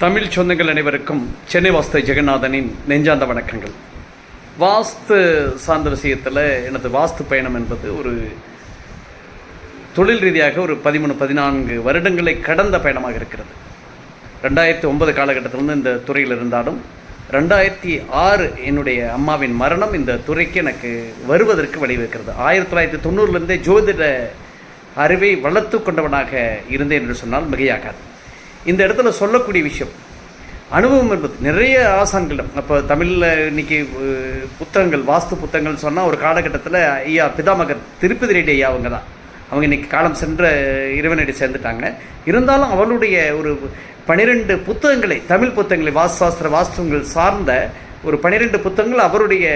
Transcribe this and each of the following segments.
தமிழ் சொந்தங்கள் அனைவருக்கும் சென்னை வாஸ்து ஜெகநாதனின் நெஞ்சாந்த வணக்கங்கள். வாஸ்து சார்ந்த விஷயத்தில் எனது வாஸ்து பயணம் என்பது ஒரு தொழில் ரீதியாக ஒரு பதிமூணு பதினான்கு வருடங்களை கடந்த பயணமாக இருக்கிறது. ரெண்டாயிரத்தி ஒன்பது காலகட்டத்திலிருந்து இந்த துறையில் இருந்தாலும் ரெண்டாயிரத்தி ஆறு என்னுடைய அம்மாவின் மரணம் இந்த துறைக்கு எனக்கு வருவதற்கு வழிவகுக்கிறது. ஆயிரத்தி தொள்ளாயிரத்தி தொண்ணூறுலேருந்தே ஜோதிட அறிவை வளர்த்து கொண்டவனாக இருந்தேன் என்று சொன்னால் மிகையாகாது. இந்த இடத்துல சொல்லக்கூடிய விஷயம். அனுபவம் என்பது நிறைய ஆசான்களிடம் அப்போ தமிழில் இன்னைக்கு புத்தகங்கள் வாஸ்து புத்தகங்கள் சொன்னால் ஒரு காலகட்டத்தில் ஐயா பிதாமகர் திருப்பதி ரெட்டி ஐயா அவங்க தான். அவங்க இன்னைக்கு காலம் சென்ற இறைவனடி சேர்ந்துட்டாங்க. இருந்தாலும் அவளுடைய ஒரு பனிரெண்டு புத்தகங்களை தமிழ் புத்தகங்களை வாஸ்து சாஸ்திர வாஸ்துங்கள் சார்ந்த ஒரு பனிரெண்டு புத்தகங்கள் அவருடைய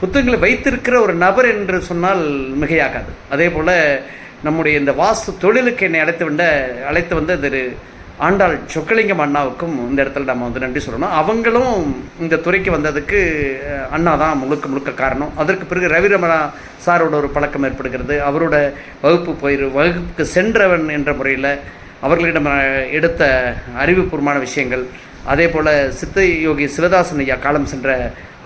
புத்தகங்களை வைத்திருக்கிற ஒரு நபர் என்று சொன்னால் மிகையாகாது. அதே போல் நம்முடைய இந்த வாஸ்து தொழிலுக்கு என்னை அழைத்து வந்த அழைத்து வந்த திரு ஆண்டாள் சொக்கலிங்கம் அண்ணாவுக்கும் இந்த இடத்துல நம்ம வந்து நன்றி சொல்லணும். அவங்களும் இந்த துறைக்கு வந்ததுக்கு அண்ணா தான் முழுக்க முழுக்க காரணம். அதற்கு பிறகு ரவிரமணா சாரோட ஒரு பழக்கம் ஏற்படுகிறது. அவரோட வகுப்பு போயிரு வகுப்புக்கு சென்றவன் என்ற முறையில் அவர்களிடம் எடுத்த அறிவுபூர்வமான விஷயங்கள். அதே போல் சித்த யோகி சிவதாசன் ஐயா காலம் சென்ற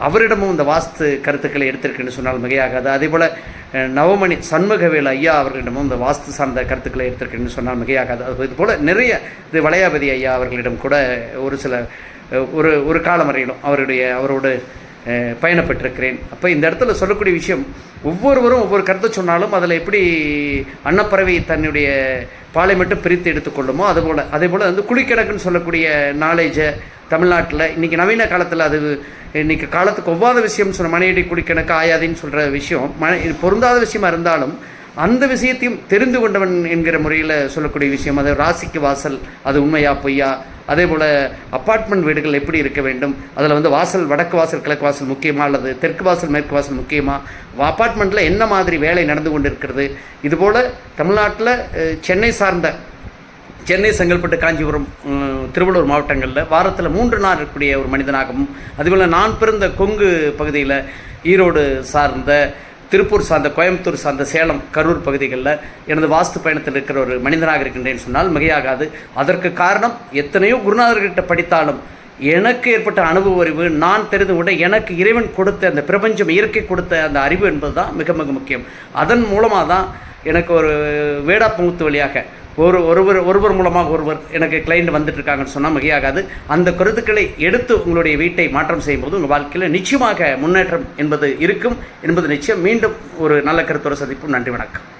அவரிடமும் இந்த வாஸ்து கருத்துக்களை எடுத்திருக்குன்னு சொன்னால் மிகையாகாது. அதே போல் நவமணி சண்முகவேல் ஐயா அவர்களிடமும் இந்த வாஸ்து சார்ந்த கருத்துக்களை எடுத்திருக்குன்னு சொன்னால் மிகையாகாது. அது இது போல் நிறைய இது வளையாபதி ஐயா அவர்களிடம் கூட ஒரு சில ஒரு ஒரு காலமறையிலும் அவருடைய அவரோடு பயணப்பட்டிருக்கிறேன். அப்போ இந்த இடத்துல சொல்லக்கூடிய விஷயம் ஒவ்வொருவரும் ஒவ்வொரு கருத்தை சொன்னாலும் அதில் எப்படி அன்னப்பறவை தன்னுடைய பாலை மட்டும் பிரித்து எடுத்துக்கொள்ளுமோ அதுபோல் அதே போல் வந்து குழிக்கணக்குன்னு சொல்லக்கூடிய நாலேஜை தமிழ்நாட்டில் இன்றைக்கி நவீன காலத்தில் அது இன்றைக்கி காலத்துக்கு ஒவ்வாத விஷயம் சொன்ன மனையடி குடிக்கணக்கு ஆயாதின்னு சொல்கிற விஷயம் மன இது பொருந்தாத விஷயமா இருந்தாலும் அந்த விஷயத்தையும் தெரிந்து கொண்டவன் என்கிற முறையில் சொல்லக்கூடிய விஷயம் அது ராசிக்கு வாசல் அது உண்மையா பொய்யா அதே போல் அப்பார்ட்மெண்ட் வீடுகள் எப்படி இருக்க வேண்டும்? அதில் வந்து வாசல் வடக்கு வாசல் கிழக்கு வாசல் முக்கியமாக அல்லது தெற்கு வாசல் மேற்கு வாசல் முக்கியமாக அப்பார்ட்மெண்ட்டில் என்ன மாதிரி வேலை நடந்து கொண்டு இருக்கிறது இதுபோல் தமிழ்நாட்டில் சென்னை சார்ந்த சென்னை செங்கல்பட்டு காஞ்சிபுரம் திருவள்ளூர் மாவட்டங்களில் வாரத்தில் மூன்று நாள் இருக்கக்கூடிய ஒரு மனிதனாகவும் அதுபோல் நான் பிறந்த கொங்கு பகுதியில் ஈரோடு சார்ந்த திருப்பூர் சார்ந்த கோயம்புத்தூர் சார்ந்த சேலம் கரூர் பகுதிகளில் எனது வாஸ்து பயணத்தில் இருக்கிற ஒரு மனிதனாக இருக்கின்றேன்னு சொன்னால் மிகையாகாது. அதற்கு காரணம் எத்தனையோ குருநாதர்கிட்ட படித்தாலும் எனக்கு ஏற்பட்ட அனுபவ அறிவு நான் தெரிந்து கொண்ட எனக்கு இறைவன் கொடுத்த அந்த பிரபஞ்சம் இயற்கை கொடுத்த அந்த அறிவு என்பது தான் மிக மிக முக்கியம். அதன் மூலமாக தான் எனக்கு ஒரு வேடாப்பங்குத்து வழியாக ஒரு ஒருவர் ஒருவர் மூலமாக ஒருவர் எனக்கு கிளைண்ட் வந்துட்டு இருக்காங்கன்னு சொன்னால் மிகையாகாது. அந்த கருத்துக்களை எடுத்து உங்களுடைய வீட்டை மாற்றம் செய்யும்போது உங்கள் வாழ்க்கையில் நிச்சயமாக முன்னேற்றம் என்பது இருக்கும். என்பது நிச்சயம். மீண்டும் ஒரு நல்ல கருத்துரை சந்திப்பும். நன்றி வணக்கம்.